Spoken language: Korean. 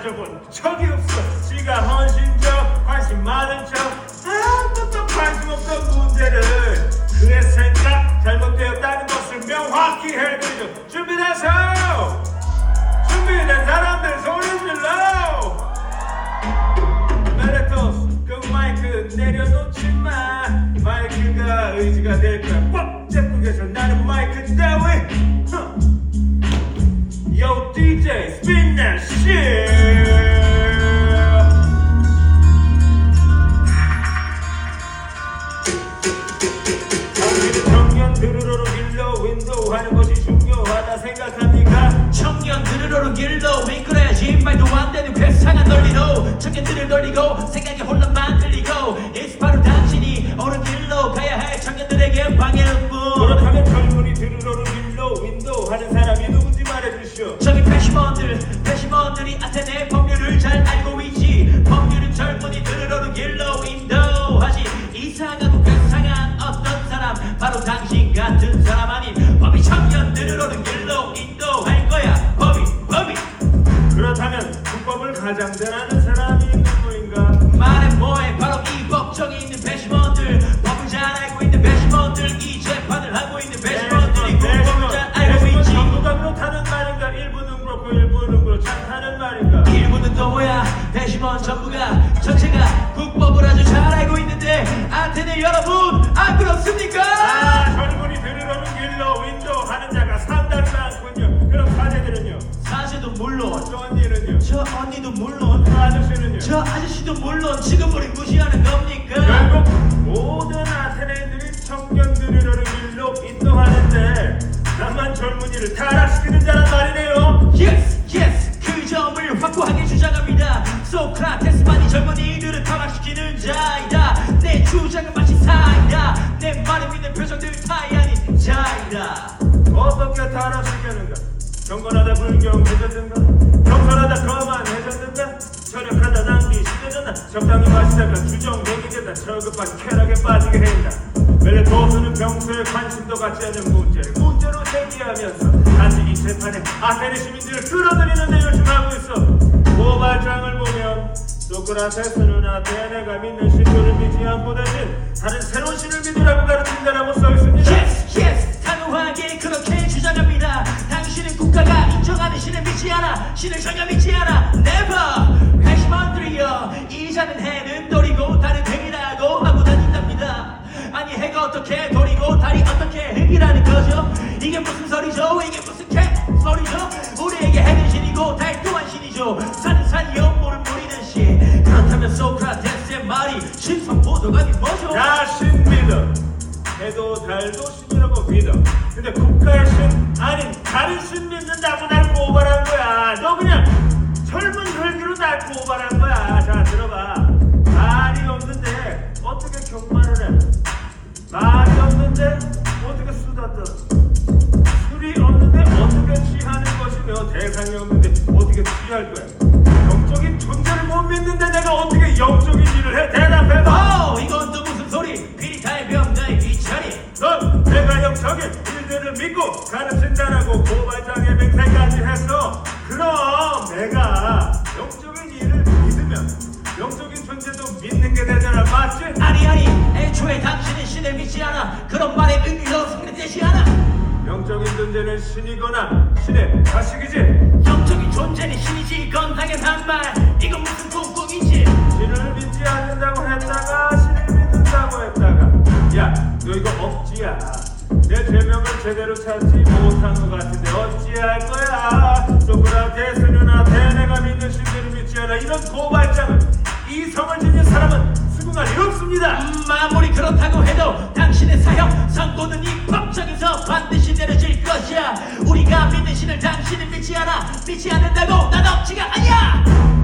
가져본 적이 없어. 지가 헌신적 관심 많은 척. 아무것도 관심 없던 문제를 그의 생각 잘못되었다는 것을 명확히 해드리죠 준비되세요. 준비된 사람들 소리 질러 메레토스 그 마이크 내려놓지 마. 마이크가 의지가 될 거야. 꽉 잡고 계셔. 나는 마이크 따위. Yo DJ spin that shit 하는 것이 중요하다 생각합니까? 청년 들으러는 길로 이끌어야지 말도 안 되는 괴상한 논리로 청년들을 돌리고 생각에 혼란 만 들리고 이 바로 당신이 옳은 길로 가야 할 청년들에게 방해는 뿐 그렇다면 젊은이 들으러로 길러 윈도우 하는 사람이 누군지 말해주시오. 저기 배심원들 배심원들이 아테네 법률을 잘 알고 있지. 법률은 젊은이 들으러는 길로 인도하지. 이상하고 괴상한 어떤 사람? 바로 당신 같은 사람 아닌 들으러는 길로 인도할 거야 법이 법이 그렇다면 불법을 가장대라는 사람이 누구인가? 말해 뭐해 바로 이 법정에 있는 배심원들 법을 잘 알고 있는 배심원들 이 재판을 하고 있는 배심원들이 그 법을 잘 알고 있지 전부가 그렇다는 말인가? 일부는 그렇고 일부는 그렇잖다는 말인가? 일부는 또 뭐야 배심원 전부가 전체가 국법을 아주 잘 알고 있는데 아테네 여러분 안 그렇습니까? 물론 저 언니는요? 저 언니도 물론 저 아저씨는요? 저 아저씨도 물론 지금 우리 무시하는 겁니까? 결국 모든 아테네인들이 청년 들으러는 길로 인도하는데 나만 젊은이를 타락시키는 자란 말이네요 Yes, yes, 그 점을 확고하게 주장합니다. 소크라테스만이 젊은이들을 타락시키는 자이다. 내 주장은 마치 사이다. 내 말을 믿는 표정들 타이 아닌 자이다. 어떻게 타락시켰는가? 경건하다 불경해졌는가? 겸손하다 거만해졌는가? 절약하다 낭비 심해졌나? 적당히 마시다가 주정뱅이겠다 저급한 쾌락에 빠지게 했다 멜레토스는 평소에 관심도 갖지 않는 문제를 문제로 제기하면서 단지 이 재판에 아테네 시민들을 끌어들이는 데 열중하고 있어 고발장을 보면 소크라테스는 아테네가 믿는 신도를 믿지 않고 대신 다른 새로운 신을 믿으라고 가르친다라고 써있습니다 Yes, yes, 단호하게 그렇게 주장합니다. 당신은 국가가 인정하는 신을 믿지 않아. 신을 전혀 믿지 않아. Never. 배심원들이여, 이자는 해는 돌이고 다른 흙이라고 하고 다닌답니다. 아니 해가 어떻게 돌이고 달이 어떻게 흙이라는 거죠? 이게 무슨 소리죠? 이게 무슨 개소리죠? 우리에게 해는 신이고 달 또한 신이죠. 산은 산 영모를 부리는 신. 그렇다면 소크라테스의 말이 신성모독하기 뭐죠? 나신 믿어. 해도 달도 신이라고 믿어. 근데 국가의 신 아닌 다른 신 믿는다고 날 고발한 거야. 너 그냥 젊은 혈기로 날 고발한 거야. 자 들어봐. 말이 없는데 어떻게 경마를 해? 말이 없는데 어떻게 수다 떠? 술이 없는데 어떻게 취하는 것이며 대상이 없는데 어떻게 취할 거야? 영적인 존재를 못 믿는 믿고 가르친다라고 고발장에 맹세까지 했어. 그럼 내가 영적인 일을 믿으면 영적인 존재도 믿는 게 되잖아, 맞지? 아니 아니, 애초에 당신은 신을 믿지 않아. 그런 말의 의미도 성립되지 않아. 영적인 존재는 신이거나 신의 자식이지. 영적인 존재는 신이지 이건 당연한 말. 이건 무슨 꿍꿍이지? 신을 믿지 않는다고 했다가 신을 믿는다고 했다가 야, 너 이거 억지야. 내 죄명을 제대로 찾지 못한 것 같은데 어찌할 거야? 소크라테스는 아테네가 믿는 신들을 믿지 않아 이런 고발장은 이성을 지닌 사람은 수긍할 일 없습니다. 음, 아무리 그렇다고 해도 당신의 사형 선고는 이 법정에서 반드시 내려질 것이야. 우리가 믿는 신을 당신은 믿지 않아. 믿지 않는다고 난 억지가 아니야.